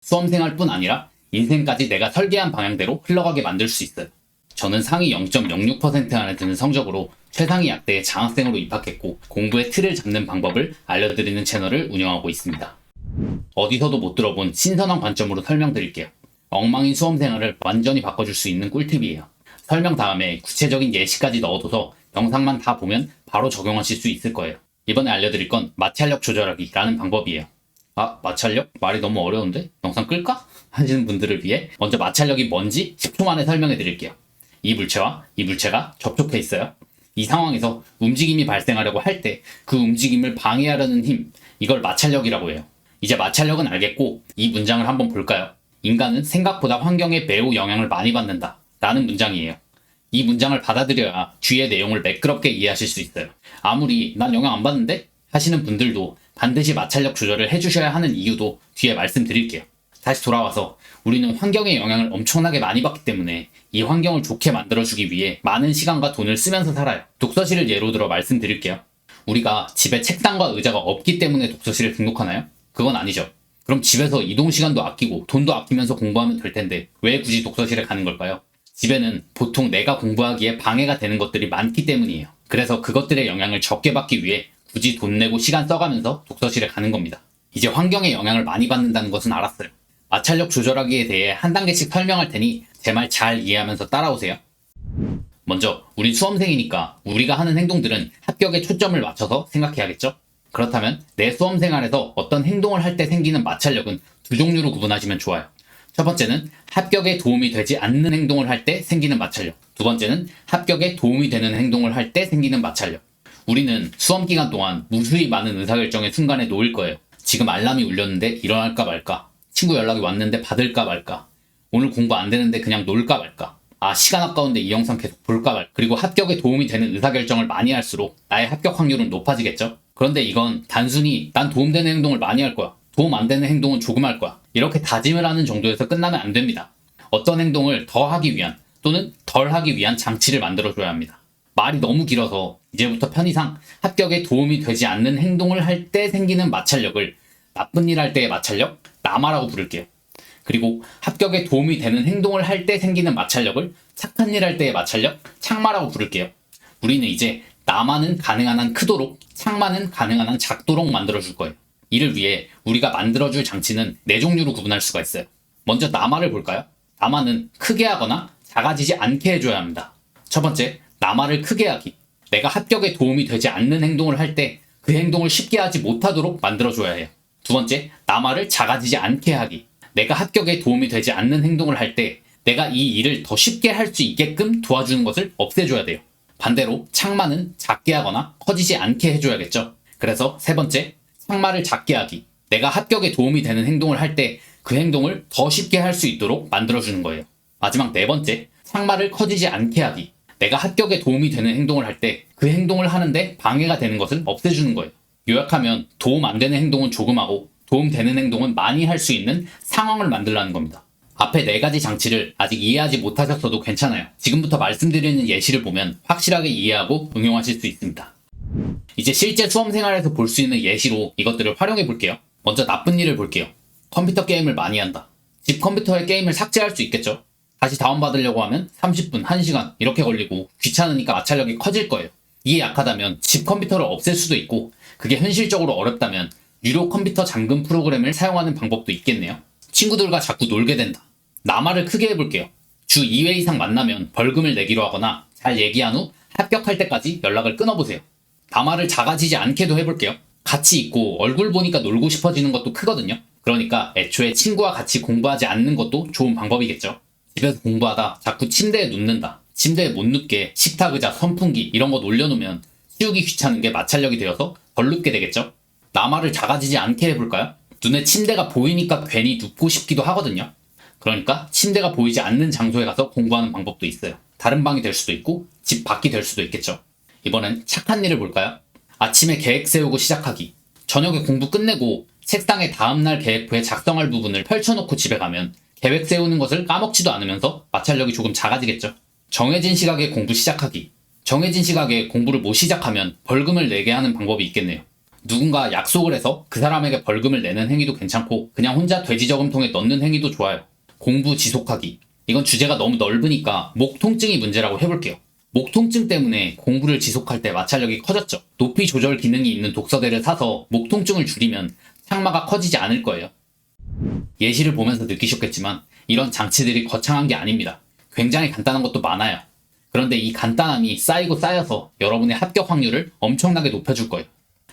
수험생활뿐 아니라 인생까지 내가 설계한 방향대로 흘러가게 만들 수 있어요. 저는 상위 0.06% 안에 드는 성적으로 최상위 약대에 장학생으로 입학했고 공부의 틀을 잡는 방법을 알려드리는 채널을 운영하고 있습니다. 어디서도 못 들어본 신선한 관점으로 설명드릴게요. 엉망인 수험생활을 완전히 바꿔줄 수 있는 꿀팁이에요. 설명 다음에 구체적인 예시까지 넣어둬서 영상만 다 보면 바로 적용하실 수 있을 거예요. 이번에 알려드릴 건 마찰력 조절하기라는 방법이에요. 아, 마찰력? 말이 너무 어려운데? 영상 끌까? 하시는 분들을 위해 먼저 마찰력이 뭔지 10초 만에 설명해 드릴게요. 이 물체와 이 물체가 접촉해 있어요. 이 상황에서 움직임이 발생하려고 할 때 그 움직임을 방해하려는 힘, 이걸 마찰력이라고 해요. 이제 마찰력은 알겠고 이 문장을 한번 볼까요? 인간은 생각보다 환경에 매우 영향을 많이 받는다. 라는 문장이에요. 이 문장을 받아들여야 뒤의 내용을 매끄럽게 이해하실 수 있어요. 아무리 난 영향 안 받는데? 하시는 분들도 반드시 마찰력 조절을 해주셔야 하는 이유도 뒤에 말씀드릴게요. 다시 돌아와서 우리는 환경의 영향을 엄청나게 많이 받기 때문에 이 환경을 좋게 만들어주기 위해 많은 시간과 돈을 쓰면서 살아요. 독서실을 예로 들어 말씀드릴게요. 우리가 집에 책상과 의자가 없기 때문에 독서실을 등록하나요? 그건 아니죠. 그럼 집에서 이동 시간도 아끼고 돈도 아끼면서 공부하면 될 텐데 왜 굳이 독서실에 가는 걸까요? 집에는 보통 내가 공부하기에 방해가 되는 것들이 많기 때문이에요. 그래서 그것들의 영향을 적게 받기 위해 굳이 돈 내고 시간 써가면서 독서실에 가는 겁니다. 이제 환경의 영향을 많이 받는다는 것은 알았어요. 마찰력 조절하기에 대해 한 단계씩 설명할 테니 제 말 잘 이해하면서 따라오세요. 먼저, 우린 수험생이니까 우리가 하는 행동들은 합격에 초점을 맞춰서 생각해야겠죠? 그렇다면 내 수험 생활에서 어떤 행동을 할 때 생기는 마찰력은 두 종류로 구분하시면 좋아요. 첫 번째는 합격에 도움이 되지 않는 행동을 할 때 생기는 마찰력. 두 번째는 합격에 도움이 되는 행동을 할 때 생기는 마찰력. 우리는 수험 기간 동안 무수히 많은 의사결정의 순간에 놓일 거예요. 지금 알람이 울렸는데 일어날까 말까. 친구 연락이 왔는데 받을까 말까. 오늘 공부 안 되는데 그냥 놀까 말까. 아, 시간 아까운데 이 영상 계속 볼까 말까. 그리고 합격에 도움이 되는 의사결정을 많이 할수록 나의 합격 확률은 높아지겠죠? 그런데 이건 단순히 난 도움되는 행동을 많이 할 거야. 도움 안 되는 행동은 조금 할 거야. 이렇게 다짐을 하는 정도에서 끝나면 안 됩니다. 어떤 행동을 더 하기 위한 또는 덜 하기 위한 장치를 만들어줘야 합니다. 말이 너무 길어서 이제부터 편의상 합격에 도움이 되지 않는 행동을 할 때 생기는 마찰력을 나쁜 일 할 때의 마찰력, 남아라고 부를게요. 그리고 합격에 도움이 되는 행동을 할 때 생기는 마찰력을 착한 일 할 때의 마찰력, 창마라고 부를게요. 우리는 이제 남아는 가능한 한 크도록, 창마는 가능한 한 작도록 만들어줄 거예요. 이를 위해 우리가 만들어줄 장치는 네 종류로 구분할 수가 있어요. 먼저 남아를 볼까요? 남아는 크게 하거나 작아지지 않게 해줘야 합니다. 첫 번째, 남아를 크게 하기. 내가 합격에 도움이 되지 않는 행동을 할 때 그 행동을 쉽게 하지 못하도록 만들어줘야 해요. 두 번째, 남아를 작아지지 않게 하기. 내가 합격에 도움이 되지 않는 행동을 할 때 내가 이 일을 더 쉽게 할 수 있게끔 도와주는 것을 없애줘야 돼요. 반대로 창마는 작게 하거나 커지지 않게 해줘야겠죠. 그래서 세 번째, 창마를 작게 하기. 내가 합격에 도움이 되는 행동을 할 때 그 행동을 더 쉽게 할 수 있도록 만들어주는 거예요. 마지막 네 번째, 창마를 커지지 않게 하기. 내가 합격에 도움이 되는 행동을 할 때 그 행동을 하는데 방해가 되는 것을 없애주는 거예요. 요약하면 도움 안 되는 행동은 조금 하고 도움 되는 행동은 많이 할 수 있는 상황을 만들라는 겁니다. 앞에 네 가지 장치를 아직 이해하지 못하셨어도 괜찮아요. 지금부터 말씀드리는 예시를 보면 확실하게 이해하고 응용하실 수 있습니다. 이제 실제 수험 생활에서 볼 수 있는 예시로 이것들을 활용해 볼게요. 먼저 나쁜 일을 볼게요. 컴퓨터 게임을 많이 한다. 집 컴퓨터에 게임을 삭제할 수 있겠죠? 다시 다운받으려고 하면 30분, 1시간 이렇게 걸리고 귀찮으니까 마찰력이 커질 거예요. 이게 약하다면 집 컴퓨터를 없앨 수도 있고 그게 현실적으로 어렵다면 유료 컴퓨터 잠금 프로그램을 사용하는 방법도 있겠네요. 친구들과 자꾸 놀게 된다. 남아를 크게 해볼게요. 주 2회 이상 만나면 벌금을 내기로 하거나 잘 얘기한 후 합격할 때까지 연락을 끊어보세요. 남아를 작아지지 않게도 해볼게요. 같이 있고 얼굴 보니까 놀고 싶어지는 것도 크거든요. 그러니까 애초에 친구와 같이 공부하지 않는 것도 좋은 방법이겠죠. 집에서 공부하다 자꾸 침대에 눕는다. 침대에 못 눕게 식탁 의자, 선풍기 이런 것 올려놓으면 치우기 귀찮은 게 마찰력이 되어서 덜 눕게 되겠죠. 남아를 작아지지 않게 해볼까요? 눈에 침대가 보이니까 괜히 눕고 싶기도 하거든요. 그러니까 침대가 보이지 않는 장소에 가서 공부하는 방법도 있어요. 다른 방이 될 수도 있고 집 밖이 될 수도 있겠죠. 이번엔 착한 일을 볼까요? 아침에 계획 세우고 시작하기. 저녁에 공부 끝내고 책상에 다음날 계획표에 작성할 부분을 펼쳐놓고 집에 가면 계획 세우는 것을 까먹지도 않으면서 마찰력이 조금 작아지겠죠. 정해진 시각에 공부 시작하기. 정해진 시각에 공부를 못 시작하면 벌금을 내게 하는 방법이 있겠네요. 누군가 약속을 해서 그 사람에게 벌금을 내는 행위도 괜찮고 그냥 혼자 돼지 저금통에 넣는 행위도 좋아요. 공부 지속하기. 이건 주제가 너무 넓으니까 목 통증이 문제라고 해볼게요. 목 통증 때문에 공부를 지속할 때 마찰력이 커졌죠. 높이 조절 기능이 있는 독서대를 사서 목 통증을 줄이면 창마가 커지지 않을 거예요. 예시를 보면서 느끼셨겠지만 이런 장치들이 거창한 게 아닙니다. 굉장히 간단한 것도 많아요. 그런데 이 간단함이 쌓이고 쌓여서 여러분의 합격 확률을 엄청나게 높여줄 거예요.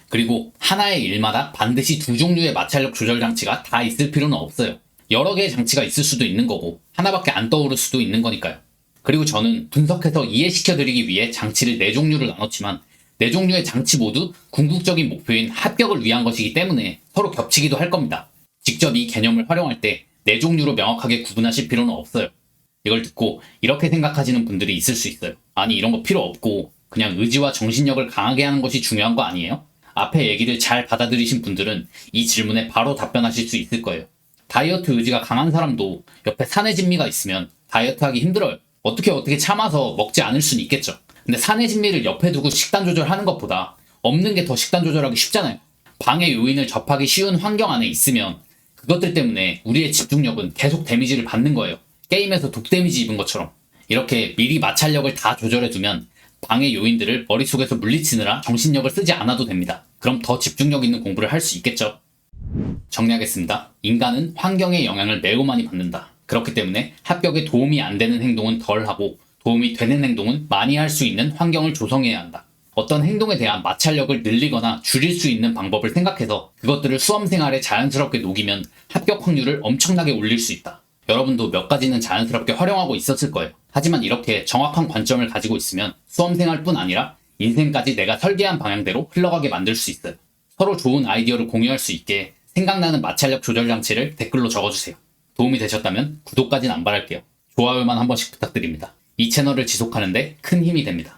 그리고 하나의 일마다 반드시 두 종류의 마찰력 조절 장치가 다 있을 필요는 없어요. 여러 개의 장치가 있을 수도 있는 거고 하나밖에 안 떠오를 수도 있는 거니까요. 그리고 저는 분석해서 이해시켜드리기 위해 장치를 네 종류를 나눴지만 네 종류의 장치 모두 궁극적인 목표인 합격을 위한 것이기 때문에 서로 겹치기도 할 겁니다. 직접 이 개념을 활용할 때 네 종류로 명확하게 구분하실 필요는 없어요. 이걸 듣고 이렇게 생각하시는 분들이 있을 수 있어요. 아니 이런 거 필요 없고 그냥 의지와 정신력을 강하게 하는 것이 중요한 거 아니에요? 앞에 얘기를 잘 받아들이신 분들은 이 질문에 바로 답변하실 수 있을 거예요. 다이어트 의지가 강한 사람도 옆에 사내 진미가 있으면 다이어트 하기 힘들어요. 어떻게 어떻게 참아서 먹지 않을 수는 있겠죠. 근데 사내 진미를 옆에 두고 식단 조절하는 것보다 없는 게 더 식단 조절하기 쉽잖아요. 방해 요인을 접하기 쉬운 환경 안에 있으면 그것들 때문에 우리의 집중력은 계속 데미지를 받는 거예요. 게임에서 독 데미지 입은 것처럼. 이렇게 미리 마찰력을 다 조절해 두면 방해 요인들을 머릿속에서 물리치느라 정신력을 쓰지 않아도 됩니다. 그럼 더 집중력 있는 공부를 할 수 있겠죠. 정리하겠습니다. 인간은 환경의 영향을 매우 많이 받는다. 그렇기 때문에 합격에 도움이 안 되는 행동은 덜 하고 도움이 되는 행동은 많이 할 수 있는 환경을 조성해야 한다. 어떤 행동에 대한 마찰력을 늘리거나 줄일 수 있는 방법을 생각해서 그것들을 수험 생활에 자연스럽게 녹이면 합격 확률을 엄청나게 올릴 수 있다. 여러분도 몇 가지는 자연스럽게 활용하고 있었을 거예요. 하지만 이렇게 정확한 관점을 가지고 있으면 수험 생활뿐 아니라 인생까지 내가 설계한 방향대로 흘러가게 만들 수 있어요. 서로 좋은 아이디어를 공유할 수 있게 생각나는 마찰력 조절 장치를 댓글로 적어주세요. 도움이 되셨다면 구독까지는 안 바랄게요. 좋아요만 한 번씩 부탁드립니다. 이 채널을 지속하는데 큰 힘이 됩니다.